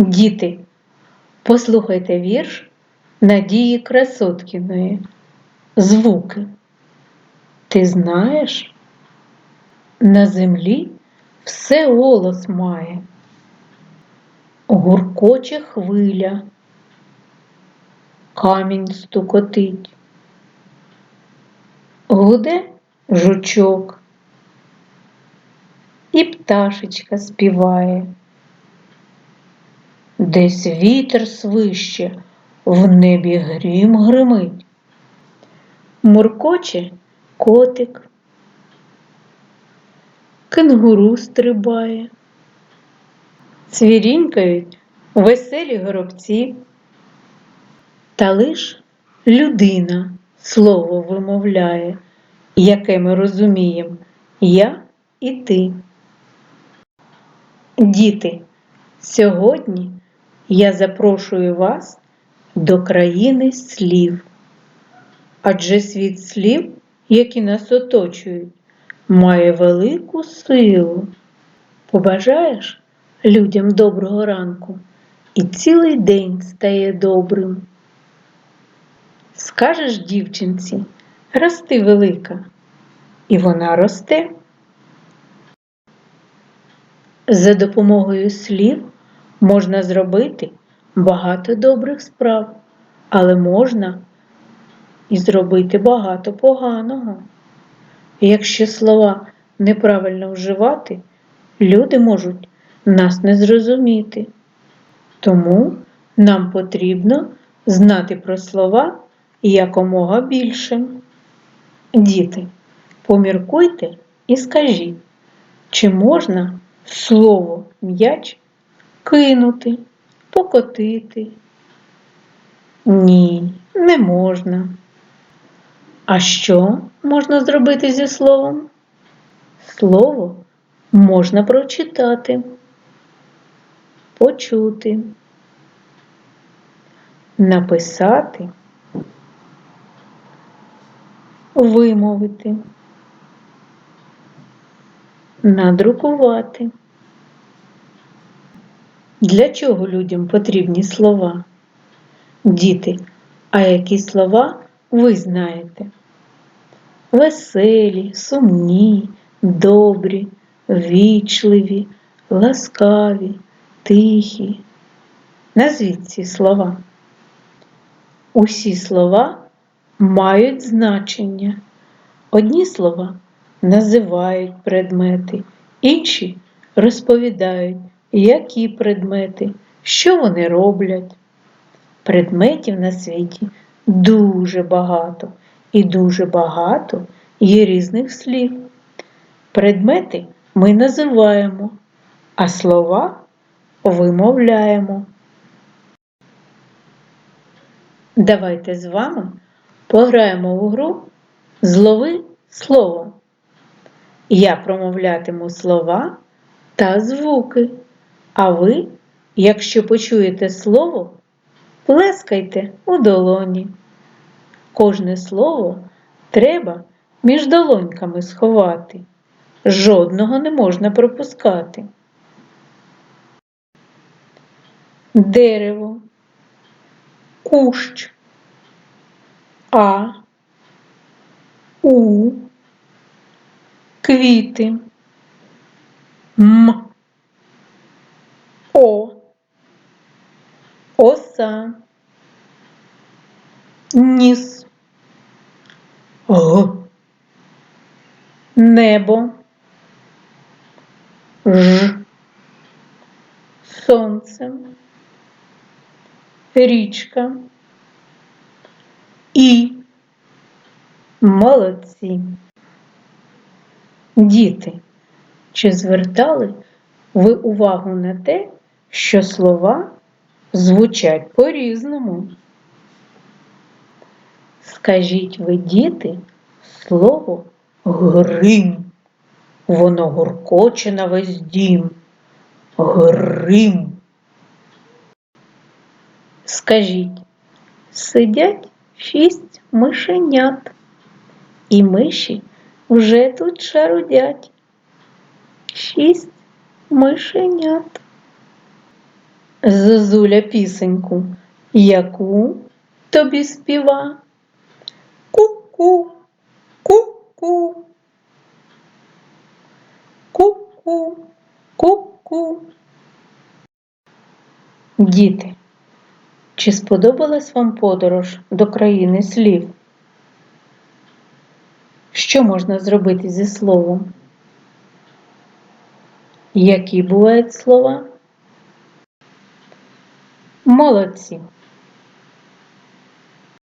Діти, послухайте вірш Надії Красоткіної. Звуки. Ти знаєш? На землі все голос має, гуркоче хвиля, камінь стукотить, гуде жучок, і пташечка співає. Десь вітер свище, в небі грім гримить. Муркоче котик, кенгуру стрибає, цвірінькають веселі горобці, та лиш людина слово вимовляє, яке ми розуміємо я і ти. Діти, сьогодні я запрошую вас до країни слів. Адже світ слів, які нас оточують, має велику силу. Побажаєш людям доброго ранку і цілий день стає добрим. Скажеш дівчинці, рости велика, і вона росте. За допомогою слів можна зробити багато добрих справ, але можна і зробити багато поганого. Якщо слова неправильно вживати, люди можуть нас не зрозуміти. Тому нам потрібно знати про слова якомога більше. Діти, поміркуйте і скажіть, чи можна слово м'яч кинути, покотити? Ні, не можна. А що можна зробити зі словом? Слово можна прочитати, почути, написати, вимовити, надрукувати. Для чого людям потрібні слова? Діти, а які слова ви знаєте? Веселі, сумні, добрі, вічливі, ласкаві, тихі. Назвіть ці слова. Усі слова мають значення. Одні слова називають предмети, інші розповідають, які предмети, що вони роблять. Предметів на світі дуже багато і дуже багато є різних слів. Предмети ми називаємо, а слова вимовляємо. Давайте з вами пограємо в гру Злови слово. Я промовлятиму слова та звуки, а ви, якщо почуєте слово, плескайте у долоні. Кожне слово треба між долоньками сховати. Жодного не можна пропускати. Дерево, кущ, а, у, квіти, м, о, оса, ніс, г, небо, ж, сонце, річка. І. Молодці. Діти, чи звертали ви увагу на те, що слова звучать по-різному? Скажіть ви, діти, слово грим. Воно гуркоче на весь дім. Грим. Скажіть, сидять шість мишенят, і миші вже тут шарудять. Шість мишенят. Зозуля пісеньку, яку тобі співа? Ку-ку, ку-ку, ку-ку, ку-ку. Діти, чи сподобалась вам подорож до країни слів? Що можна зробити зі словом? Які бувають слова? Молодці!